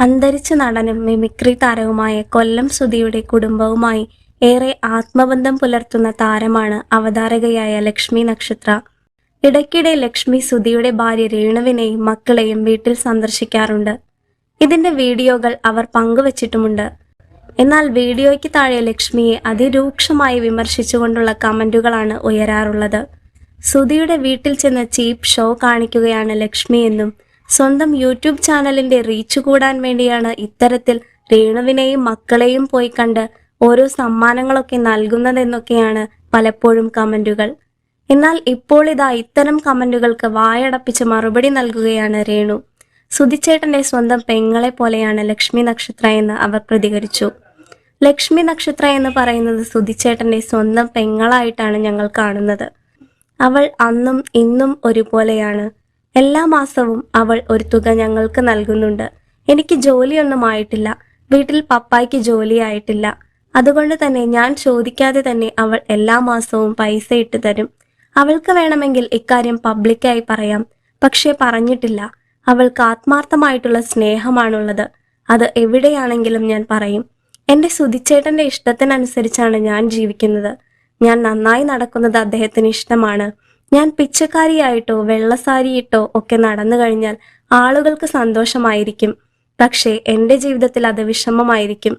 അന്തരിച്ച നടനും മിമിക്രി താരവുമായ കൊല്ലം സുധിയുടെ കുടുംബവുമായി ഏറെ ആത്മബന്ധം പുലർത്തുന്ന താരമാണ് അവതാരകയായ ലക്ഷ്മി നക്ഷത്ര. ഇടയ്ക്കിടെ ലക്ഷ്മി സുധിയുടെ ഭാര്യ രേണുവിനെയും മക്കളെയും വീട്ടിൽ സന്ദർശിക്കാറുണ്ട്. ഇതിന്റെ വീഡിയോകൾ അവർ പങ്കുവച്ചിട്ടുമുണ്ട്. എന്നാൽ വീഡിയോയ്ക്ക് താഴെ ലക്ഷ്മിയെ അതിരൂക്ഷമായി വിമർശിച്ചുകൊണ്ടുള്ള കമന്റുകളാണ് ഉയരാറുള്ളത്. സുധിയുടെ വീട്ടിൽ ചെന്ന് ചീപ്പ് ഷോ കാണിക്കുകയാണ് ലക്ഷ്മി എന്നും സ്വന്തം യൂട്യൂബ് ചാനലിന്റെ റീച്ച് കൂടാൻ വേണ്ടിയാണ് ഇത്തരത്തിൽ രേണുവിനെയും മക്കളെയും പോയി കണ്ട് ഓരോ സമ്മാനങ്ങളൊക്കെ നൽകുന്നതെന്നൊക്കെയാണ് പലപ്പോഴും കമന്റുകൾ. എന്നാൽ ഇപ്പോൾ ഇതാ ഇത്തരം കമന്റുകൾക്ക് വായടപ്പിച്ച് മറുപടി നൽകുകയാണ് രേണു. സുധിച്ചേട്ടന്റെ സ്വന്തം പെങ്ങളെ പോലെയാണ് ലക്ഷ്മി നക്ഷത്ര എന്ന് അവർ പ്രതികരിച്ചു. ലക്ഷ്മി നക്ഷത്ര എന്ന് പറയുന്നത് സുധിച്ചേട്ടന്റെ സ്വന്തം പെങ്ങളായിട്ടാണ് ഞങ്ങൾ കാണുന്നത്. അവൾ അന്നും ഇന്നും ഒരുപോലെയാണ്. എല്ലാ മാസവും അവൾ ഒരു തുക ഞങ്ങൾക്ക് നൽകുന്നുണ്ട്. എനിക്ക് ജോലിയൊന്നും ആയിട്ടില്ല. വീട്ടിൽ പപ്പായ്ക്ക് ജോലിയായിട്ടില്ല. അതുകൊണ്ട് തന്നെ ഞാൻ ചോദിക്കാതെ തന്നെ അവൾ എല്ലാ മാസവും പൈസ ഇട്ട് തരും. അവൾക്ക് വേണമെങ്കിൽ ഇക്കാര്യം പബ്ലിക്കായി പറയാം. പക്ഷേ പറഞ്ഞിട്ടില്ല. അവൾക്ക് ആത്മാർത്ഥമായിട്ടുള്ള സ്നേഹമാണുള്ളത്. അത് എവിടെയാണെങ്കിലും ഞാൻ പറയും. എന്റെ സുധിച്ചേട്ടന്റെ ഇഷ്ടത്തിനനുസരിച്ചാണ് ഞാൻ ജീവിക്കുന്നത്. ഞാൻ നന്നായി നടക്കുന്നത് അദ്ദേഹത്തിന് ഇഷ്ടമാണ്. ഞാൻ പിച്ചക്കാരിയായിട്ടോ വെള്ളസാരിയിട്ടോ ഒക്കെ നടന്നു കഴിഞ്ഞാൽ ആളുകൾക്ക് സന്തോഷമായിരിക്കും. പക്ഷേ എന്റെ ജീവിതത്തിൽ അത് വിഷമമായിരിക്കും.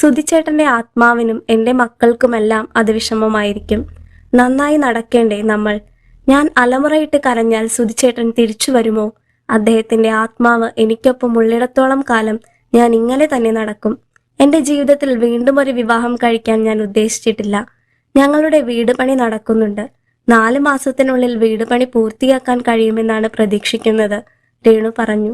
സുധിച്ചേട്ടന്റെ ആത്മാവിനും എന്റെ മക്കൾക്കുമെല്ലാം അത് വിഷമമായിരിക്കും. നന്നായി നടക്കേണ്ടേ നമ്മൾ? ഞാൻ അലമുറയിട്ട് കരഞ്ഞാൽ സുധിച്ചേട്ടൻ തിരിച്ചു വരുമോ? അദ്ദേഹത്തിന്റെ ആത്മാവ് എനിക്കൊപ്പം ഉള്ളിടത്തോളം കാലം ഞാൻ ഇങ്ങനെ തന്നെ നടക്കും. എന്റെ ജീവിതത്തിൽ വീണ്ടും ഒരു വിവാഹം കഴിക്കാൻ ഞാൻ ഉദ്ദേശിച്ചിട്ടില്ല. ഞങ്ങളുടെ വീട് പണി നടക്കുന്നുണ്ട്. നാല് മാസത്തിനുള്ളിൽ വീട് പണി പൂർത്തിയാക്കാൻ കഴിയുമെന്നാണ് പ്രതീക്ഷിക്കുന്നത്. രേണു പറഞ്ഞു.